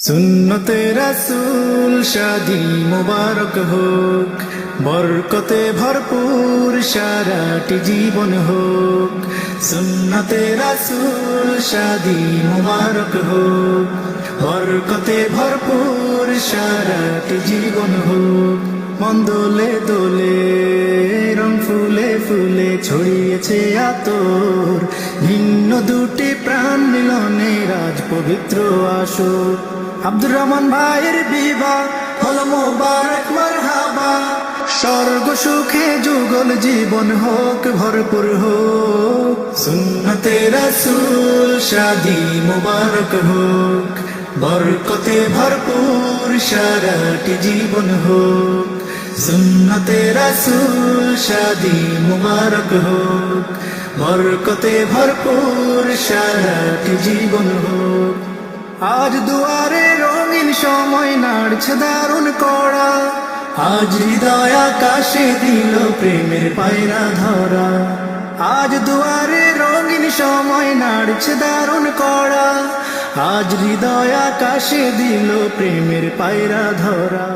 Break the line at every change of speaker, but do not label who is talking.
সুন্নতে রাসূল, শাদি মুবারক হোক, বরকতে ভরপুর সারাটি জীবন হোক। সুন্নতে রাসূল, শাদি মুবারক হোক, বরকতে ভরপুর সারাটি জীবন হোক। মন দোলে দোলে, রং ফুলে ফুলে ছড়িয়েছে আতর, ভিন্ন দুটি পবিত্র আসর। আব্দুর রহমান ভাইয়ের বিবাহ হল মোবারক মারহাবা। স্বর্গ সুখে যুগল জীবন হোক, ভরপুর হোক। সুন্নতে রাসূল শাদি মুবারক হোক। বরকতে ভরপুর সারাটি জীবন হোক। সুন্নতে রাসূল শাদি মুবারক হোক। বরকতে ভরপুর সারাটি জীবন হোক। আজ দুয়ারে রঙিন সময় নাড়ছে দারুণ কড়া। আজ হৃদয় আকাশে দিল প্রেমের পায়রা ধরা। আজ দুয়ারে রঙিন সময় নাড়ছে দারুণ কড়া। আজ হৃদয় আকাশে দিল প্রেমের পায়রা ধরা।